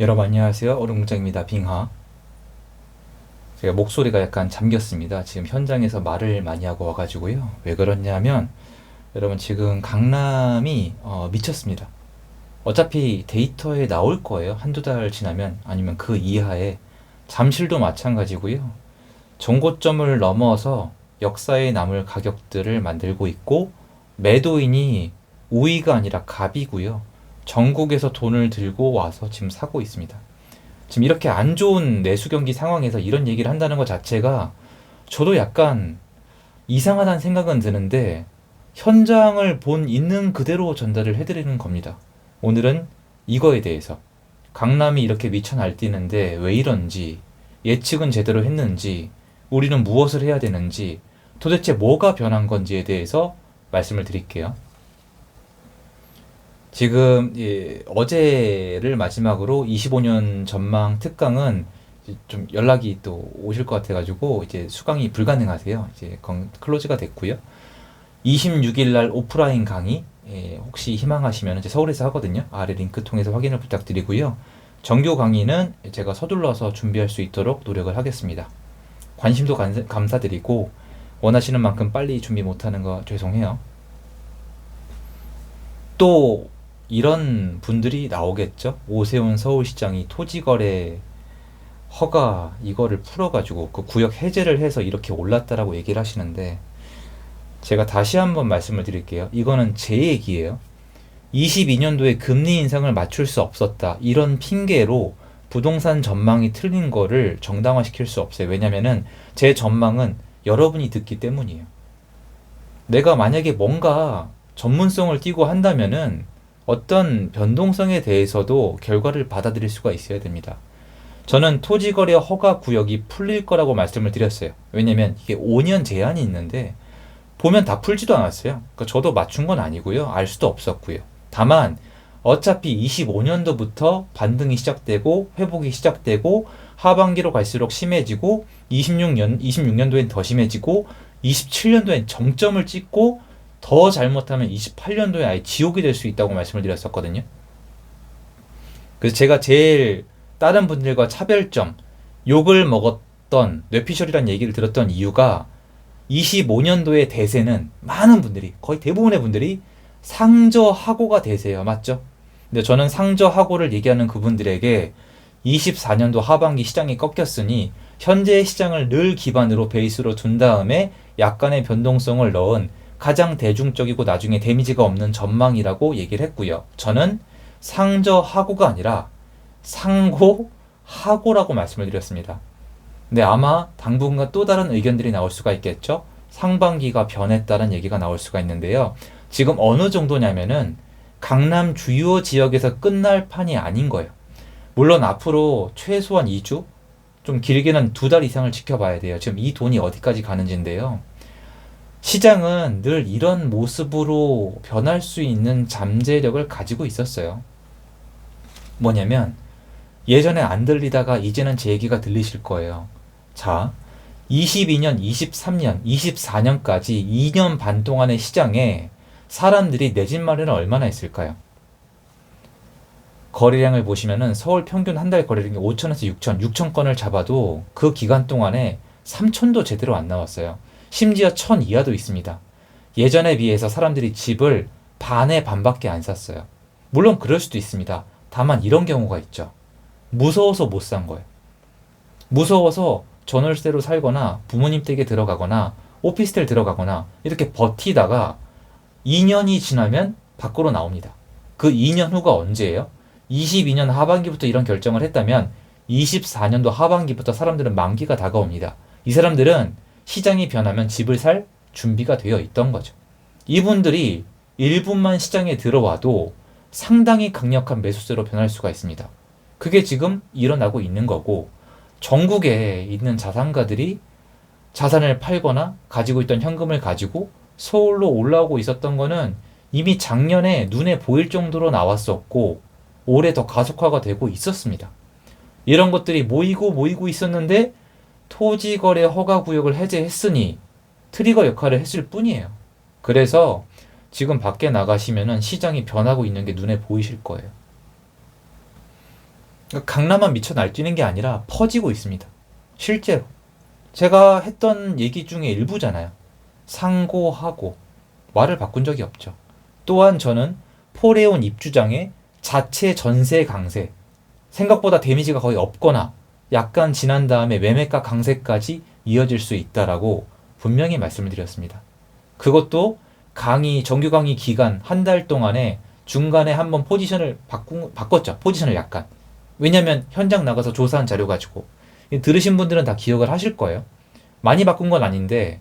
여러분 안녕하세요. 얼음공장입니다. 빙하. 제가 목소리가 약간 잠겼습니다. 지금 현장에서 말을 많이 하고 와가지고요. 왜 그러냐면 여러분 지금 강남이 어, 미쳤습니다. 어차피 데이터에 나올 거예요. 한두 달 지나면 아니면 그 이하에 잠실도 마찬가지고요. 정고점을 넘어서 역사에 남을 가격들을 만들고 있고 매도인이 우위가 아니라 갑이고요. 전국에서 돈을 들고 와서 지금 사고 있습니다. 지금 이렇게 안 좋은 내수 경기 상황에서 이런 얘기를 한다는 것 자체가 저도 약간 이상하다는 생각은 드는데 현장을 본 있는 그대로 전달을 해드리는 겁니다. 오늘은 이거에 대해서 강남이 이렇게 미쳐 날뛰는데 왜 이런지 예측은 제대로 했는지 우리는 무엇을 해야 되는지 도대체 뭐가 변한 건지에 대해서 말씀을 드릴게요. 지금 예, 어제를 마지막으로 25년 전망 특강은 좀 연락이 또 오실 것 같아가지고 이제 수강이 불가능하세요. 이제 건- 클로즈가 됐고요. 26일 날 오프라인 강의 예, 혹시 희망하시면 이제 서울에서 하거든요. 아래 링크 통해서 확인을 부탁드리고요. 정규 강의는 제가 서둘러서 준비할 수 있도록 노력을 하겠습니다. 관심도 감- 감사드리고 원하시는 만큼 빨리 준비 못하는 거 죄송해요. 또 이런 분들이 나오겠죠. 오세훈 서울시장이 토지거래 허가 이거를 풀어가지고 그 구역 해제를 해서 이렇게 올랐다라고 얘기를 하시는데 제가 다시 한번 말씀을 드릴게요. 이거는 제 얘기예요. 22년도에 금리 인상을 맞출 수 없었다. 이런 핑계로 부동산 전망이 틀린 거를 정당화시킬 수 없어요. 왜냐면은 제 전망은 여러분이 듣기 때문이에요. 내가 만약에 뭔가 전문성을 띠고 한다면은 어떤 변동성에 대해서도 결과를 받아들일 수가 있어야 됩니다. 저는 토지거래 허가 구역이 풀릴 거라고 말씀을 드렸어요. 왜냐면 이게 5년 제한이 있는데 보면 다 풀지도 않았어요. 그러니까 저도 맞춘 건 아니고요. 알 수도 없었고요. 다만 어차피 25년도부터 반등이 시작되고 회복이 시작되고 하반기로 갈수록 심해지고 26년 26년도엔 더 심해지고 27년도엔 정점을 찍고 더 잘못하면 28년도에 아예 지옥이 될 수 있다고 말씀을 드렸었거든요. 그래서 제가 제일 다른 분들과 차별점, 욕을 먹었던 뇌피셜이라는 얘기를 들었던 이유가 25년도의 대세는 많은 분들이 거의 대부분의 분들이 상저하고가 대세예요. 맞죠? 근데 저는 상저하고를 얘기하는 그분들에게 24년도 하반기 시장이 꺾였으니 현재의 시장을 늘 기반으로 베이스로 둔 다음에 약간의 변동성을 넣은 가장 대중적이고 나중에 데미지가 없는 전망이라고 얘기를 했고요. 저는 상저하고가 아니라 상고하고라고 말씀을 드렸습니다. 근데 아마 당분간 또 다른 의견들이 나올 수가 있겠죠. 상반기가 변했다는 얘기가 나올 수가 있는데요. 지금 어느 정도냐면은 강남 주요 지역에서 끝날 판이 아닌 거예요. 물론 앞으로 최소한 2주, 좀 길게는 두 달 이상을 지켜봐야 돼요. 지금 이 돈이 어디까지 가는지인데요. 시장은 늘 이런 모습으로 변할 수 있는 잠재력을 가지고 있었어요. 뭐냐면 예전에 안 들리다가 이제는 제 얘기가 들리실 거예요. 자, 22년, 23년, 24년까지 2년 반 동안의 시장에 사람들이 내 집 마련을 얼마나 했을까요? 거래량을 보시면은 서울 평균 한 달 거래량이 5천에서 6천, 6천 건을 잡아도 그 기간 동안에 3천도 제대로 안 나왔어요. 심지어 천 이하도 있습니다. 예전에 비해서 사람들이 집을 반에 반밖에 안 샀어요. 물론 그럴 수도 있습니다. 다만 이런 경우가 있죠. 무서워서 못 산 거예요. 무서워서 전월세로 살거나 부모님 댁에 들어가거나 오피스텔 들어가거나 이렇게 버티다가 2년이 지나면 밖으로 나옵니다. 그 2년 후가 언제예요? 22년 하반기부터 이런 결정을 했다면 24년도 하반기부터 사람들은 만기가 다가옵니다. 이 사람들은 시장이 변하면 집을 살 준비가 되어 있던 거죠. 이분들이 1분만 시장에 들어와도 상당히 강력한 매수세로 변할 수가 있습니다. 그게 지금 일어나고 있는 거고 전국에 있는 자산가들이 자산을 팔거나 가지고 있던 현금을 가지고 서울로 올라오고 있었던 거는 이미 작년에 눈에 보일 정도로 나왔었고 올해 더 가속화가 되고 있었습니다. 이런 것들이 모이고 모이고 있었는데 토지거래 허가 구역을 해제했으니 트리거 역할을 했을 뿐이에요. 그래서 지금 밖에 나가시면은 시장이 변하고 있는 게 눈에 보이실 거예요. 강남만 미쳐 날뛰는 게 아니라 퍼지고 있습니다. 실제로. 제가 했던 얘기 중에 일부잖아요. 상고하고 말을 바꾼 적이 없죠. 또한 저는 포레온 입주장의 자체 전세 강세 생각보다 데미지가 거의 없거나 약간 지난 다음에 매매가 강세까지 이어질 수 있다라고 분명히 말씀을 드렸습니다. 그것도 강의 정규 강의 기간 한 달 동안에 중간에 한번 포지션을 바꾼, 바꿨죠. 포지션을 약간. 왜냐면 현장 나가서 조사한 자료 가지고 들으신 분들은 다 기억을 하실 거예요. 많이 바꾼 건 아닌데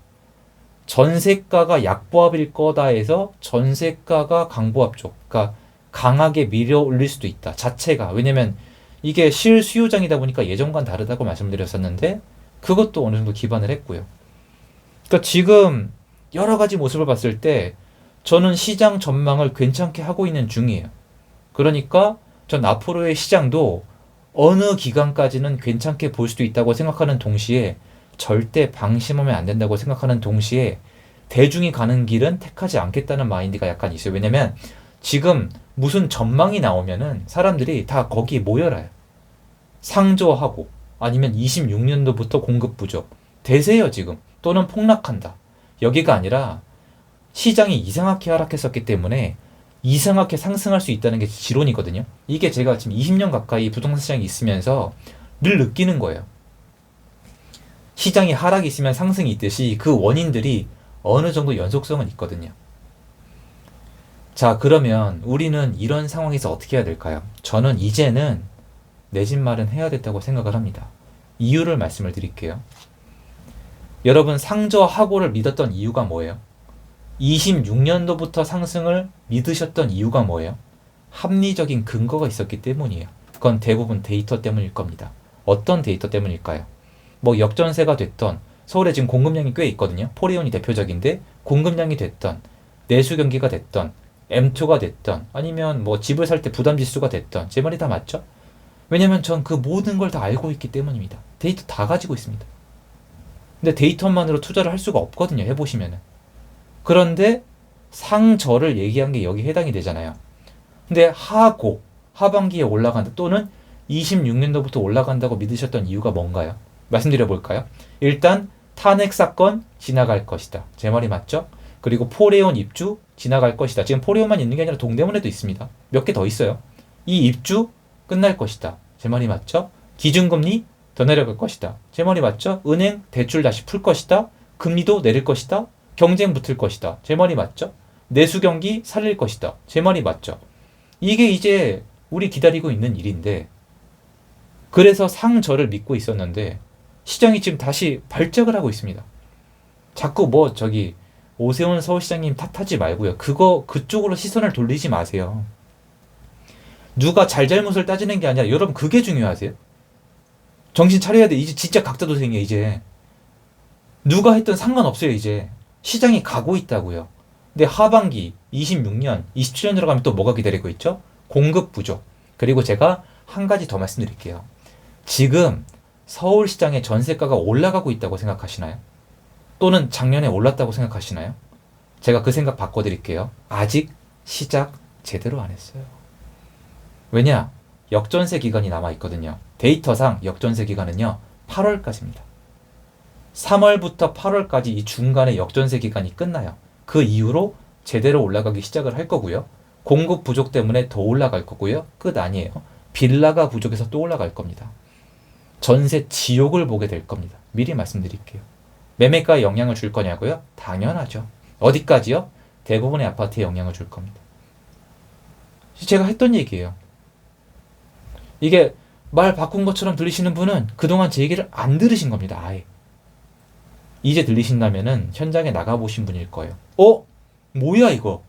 전세가가 약보합일 거다 해서 전세가가 강보합 쪽, 그러니까 강하게 밀어 올릴 수도 있다. 자체가 왜냐면 이게 실수요장이다 보니까 예전과는 다르다고 말씀드렸었는데 그것도 어느 정도 기반을 했고요. 그러니까 지금 여러 가지 모습을 봤을 때 저는 시장 전망을 괜찮게 하고 있는 중이에요. 그러니까 전 앞으로의 시장도 어느 기간까지는 괜찮게 볼 수도 있다고 생각하는 동시에 절대 방심하면 안 된다고 생각하는 동시에 대중이 가는 길은 택하지 않겠다는 마인드가 약간 있어요. 왜냐면 지금 무슨 전망이 나오면은 사람들이 다 거기에 모여라요. 상조하고 아니면 26년도부터 공급 부족. 대세요, 지금. 또는 폭락한다. 여기가 아니라 시장이 이상하게 하락했었기 때문에 이상하게 상승할 수 있다는 게 지론이거든요. 이게 제가 지금 20년 가까이 부동산 시장에 있으면서 늘 느끼는 거예요. 시장이 하락이 있으면 상승이 있듯이 그 원인들이 어느 정도 연속성은 있거든요. 자, 그러면 우리는 이런 상황에서 어떻게 해야 될까요? 저는 이제는 내 집 마련 해야 됐다고 생각을 합니다. 이유를 말씀을 드릴게요. 여러분, 상저하고를 믿었던 이유가 뭐예요? 26년도부터 상승을 믿으셨던 이유가 뭐예요? 합리적인 근거가 있었기 때문이에요. 그건 대부분 데이터 때문일 겁니다. 어떤 데이터 때문일까요? 뭐 역전세가 됐던 서울에 지금 공급량이 꽤 있거든요. 포레온이 대표적인데 공급량이 됐던 내수 경기가 됐던 M2가 됐던 아니면 뭐 집을 살 때 부담 지수가 됐던 제 말이 다 맞죠? 왜냐면 전 그 모든 걸 다 알고 있기 때문입니다. 데이터 다 가지고 있습니다. 근데 데이터만으로 투자를 할 수가 없거든요. 해보시면은. 그런데 상저를 얘기한 게 여기 해당이 되잖아요. 근데 하고 하반기에 올라간다 또는 26년도부터 올라간다고 믿으셨던 이유가 뭔가요? 말씀드려 볼까요? 일단 탄핵 사건 지나갈 것이다. 제 말이 맞죠? 그리고 포레온 입주 지나갈 것이다. 지금 포레온만 있는 게 아니라 동대문에도 있습니다. 몇 개 더 있어요. 이 입주 끝날 것이다. 제 말이 맞죠? 기준금리 더 내려갈 것이다. 제 말이 맞죠? 은행 대출 다시 풀 것이다. 금리도 내릴 것이다. 경쟁 붙을 것이다. 제 말이 맞죠? 내수 경기 살릴 것이다. 제 말이 맞죠? 이게 이제 우리 기다리고 있는 일인데 그래서 상저를 믿고 있었는데 시장이 지금 다시 발작을 하고 있습니다. 자꾸 뭐 저기 오세훈 서울시장님 탓하지 말고요. 그거 그쪽으로 시선을 돌리지 마세요. 누가 잘잘못을 따지는 게 아니라 여러분 그게 중요하세요? 정신 차려야 돼. 이제 진짜 각자 도생이에요, 이제. 누가 했든 상관없어요, 이제. 시장이 가고 있다고요. 근데 하반기 26년, 27년 들어가면 또 뭐가 기다리고 있죠? 공급 부족. 그리고 제가 한 가지 더 말씀드릴게요. 지금 서울시장의 전세가가 올라가고 있다고 생각하시나요? 또는 작년에 올랐다고 생각하시나요? 제가 그 생각 바꿔드릴게요. 아직 시작 제대로 안 했어요. 왜냐? 역전세 기간이 남아있거든요. 데이터상 역전세 기간은요, 8월까지입니다. 3월부터 8월까지 이 중간에 역전세 기간이 끝나요. 그 이후로 제대로 올라가기 시작을 할 거고요. 공급 부족 때문에 더 올라갈 거고요. 끝 아니에요. 빌라가 부족해서 또 올라갈 겁니다. 전세 지옥을 보게 될 겁니다. 미리 말씀드릴게요. 매매가에 영향을 줄 거냐고요? 당연하죠. 어디까지요? 대부분의 아파트에 영향을 줄 겁니다. 제가 했던 얘기예요. 이게 말 바꾼 것처럼 들리시는 분은 그동안 제 얘기를 안 들으신 겁니다. 아예. 이제 들리신다면은 현장에 나가보신 분일 거예요. 어? 뭐야 이거?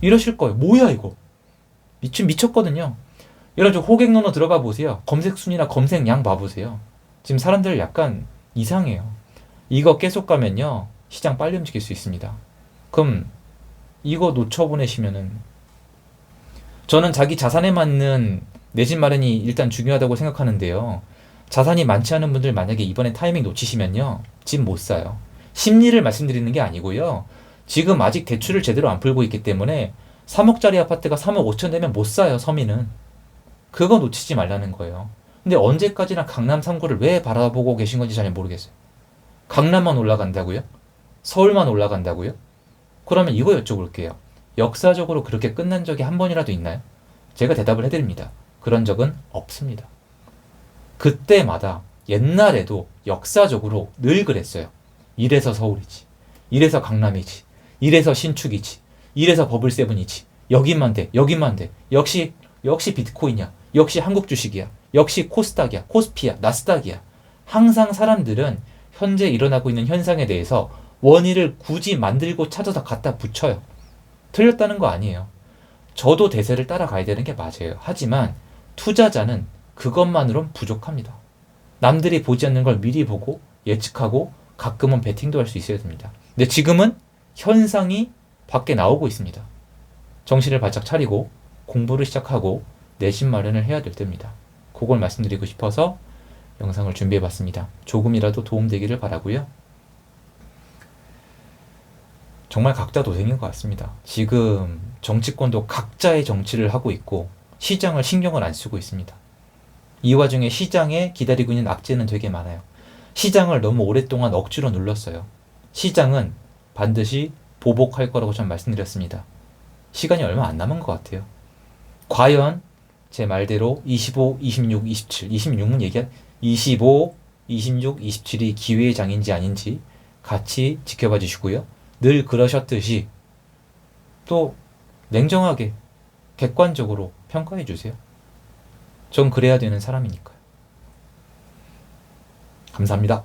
이러실 거예요. 뭐야 이거? 미친 미쳤거든요. 여러분 호객노노 들어가 보세요. 검색 순위나 검색량 봐보세요. 지금 사람들 약간 이상해요. 이거 계속 가면요 시장 빨리 움직일 수 있습니다. 그럼 이거 놓쳐보내시면은 저는 자기 자산에 맞는 내 집 마련이 일단 중요하다고 생각하는데요. 자산이 많지 않은 분들 만약에 이번에 타이밍 놓치시면요. 집 못 사요. 심리를 말씀드리는 게 아니고요. 지금 아직 대출을 제대로 안 풀고 있기 때문에 3억짜리 아파트가 3억 5천 되면 못 사요, 서민은. 그거 놓치지 말라는 거예요. 근데 언제까지나 강남 3구를 왜 바라보고 계신 건지 잘 모르겠어요. 강남만 올라간다고요? 서울만 올라간다고요? 그러면 이거 여쭤볼게요. 역사적으로 그렇게 끝난 적이 한 번이라도 있나요? 제가 대답을 해드립니다. 그런 적은 없습니다. 그때마다 옛날에도 역사적으로 늘 그랬어요. 이래서 서울이지. 이래서 강남이지. 이래서 신축이지. 이래서 버블세븐이지. 여기만 돼. 여기만 돼. 역시 역시 비트코인이야. 역시 한국 주식이야. 역시 코스닥이야. 코스피야. 나스닥이야. 항상 사람들은 현재 일어나고 있는 현상에 대해서 원인을 굳이 만들고 찾아서 갖다 붙여요. 틀렸다는 거 아니에요. 저도 대세를 따라가야 되는 게 맞아요. 하지만 투자자는 그것만으론 부족합니다. 남들이 보지 않는 걸 미리 보고 예측하고 가끔은 베팅도 할 수 있어야 됩니다. 근데 지금은 현상이 밖에 나오고 있습니다. 정신을 바짝 차리고 공부를 시작하고 내신 마련을 해야 될 때입니다. 그걸 말씀드리고 싶어서 영상을 준비해 봤습니다. 조금이라도 도움되기를 바라고요. 정말 각자 도생인 것 같습니다. 지금 정치권도 각자의 정치를 하고 있고 시장을 신경을 안 쓰고 있습니다. 이 와중에 시장에 기다리고 있는 악재는 되게 많아요. 시장을 너무 오랫동안 억지로 눌렀어요. 시장은 반드시 보복할 거라고 전 말씀드렸습니다. 시간이 얼마 안 남은 것 같아요. 과연 제 말대로 25, 26, 27, 26은 얘기한 25, 26, 27이 기회의 장인지 아닌지 같이 지켜봐 주시고요. 늘 그러셨듯이 또 냉정하게 객관적으로 평가해 주세요. 전 그래야 되는 사람이니까요. 감사합니다.